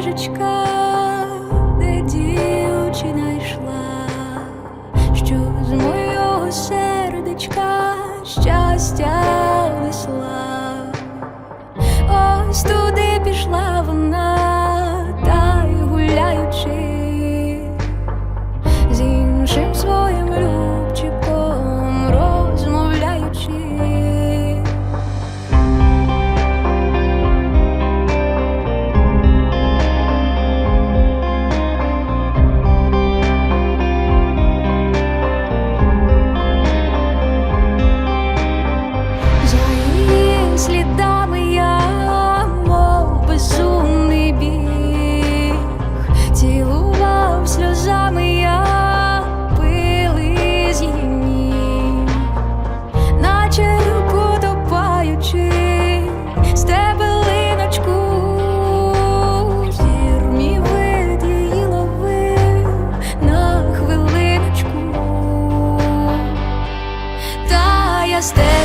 стежечка, де дівчина йшла, що з моєго сердечка щастя весла, ось туди пішла. desde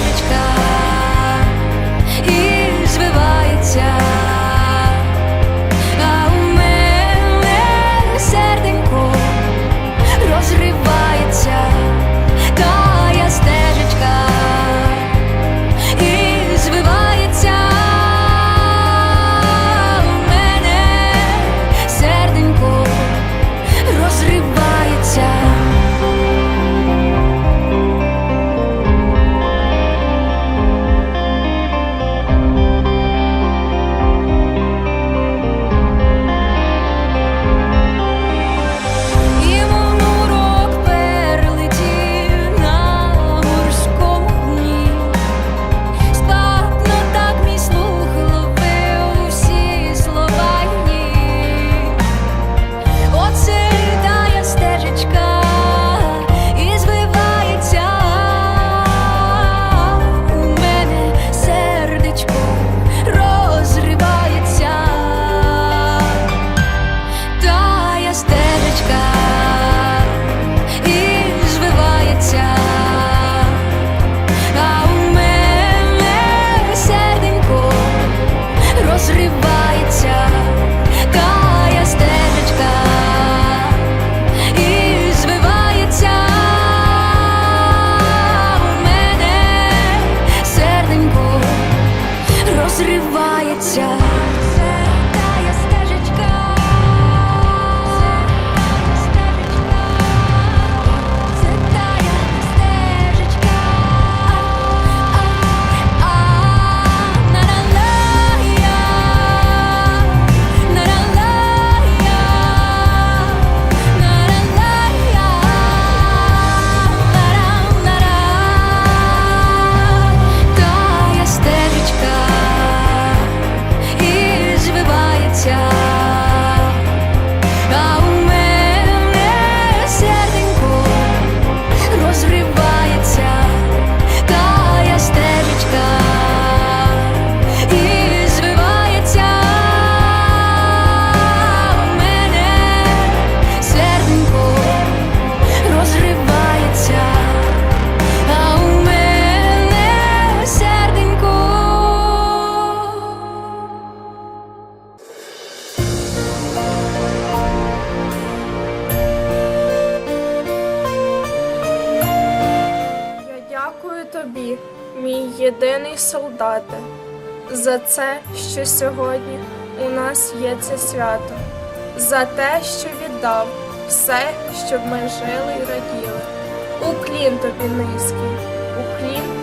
зривається. Дякую тобі, мій єдиний солдате, за це, що сьогодні у нас є це свято, за те, що віддав все, щоб ми жили і раділи. Уклін тобі низький, уклін.